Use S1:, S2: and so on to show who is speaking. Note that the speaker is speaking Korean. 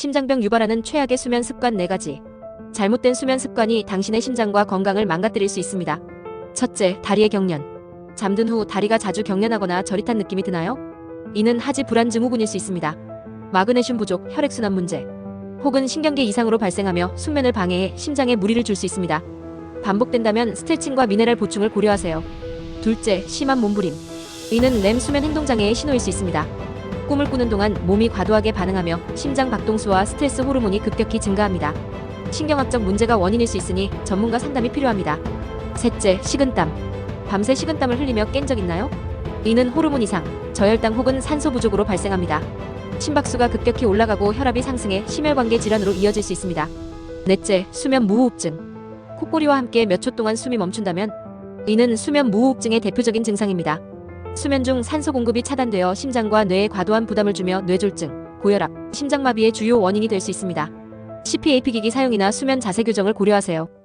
S1: 심장병 유발하는 최악의 수면 습관 4가지. 잘못된 수면 습관이 당신의 심장과 건강을 망가뜨릴 수 있습니다. 첫째, 다리의 경련. 잠든 후 다리가 자주 경련하거나 저릿한 느낌이 드나요? 이는 하지 불안 증후군일 수 있습니다. 마그네슘 부족, 혈액순환 문제, 혹은 신경계 이상으로 발생하며 숙면을 방해해 심장에 무리를 줄 수 있습니다. 반복된다면 스트레칭과 미네랄 보충을 고려하세요. 둘째, 심한 몸부림. 이는 렘 수면 행동 장애의 신호일 수 있습니다. 꿈을 꾸는 동안 몸이 과도하게 반응하며 심장 박동수와 스트레스 호르몬이 급격히 증가합니다. 신경학적 문제가 원인일 수 있으니 전문가 상담이 필요합니다. 셋째, 식은땀. 밤새 식은땀을 흘리며 깬 적 있나요? 이는 호르몬 이상, 저혈당 혹은 산소 부족으로 발생합니다. 심박수가 급격히 올라가고 혈압이 상승해 심혈관계 질환으로 이어질 수 있습니다. 넷째, 수면 무호흡증. 콧소리와 함께 몇 초 동안 숨이 멈춘다면 이는 수면 무호흡증의 대표적인 증상입니다. 수면 중 산소 공급이 차단되어 심장과 뇌에 과도한 부담을 주며 뇌졸중, 고혈압, 심장마비의 주요 원인이 될 수 있습니다. CPAP 기기 사용이나 수면 자세 교정을 고려하세요.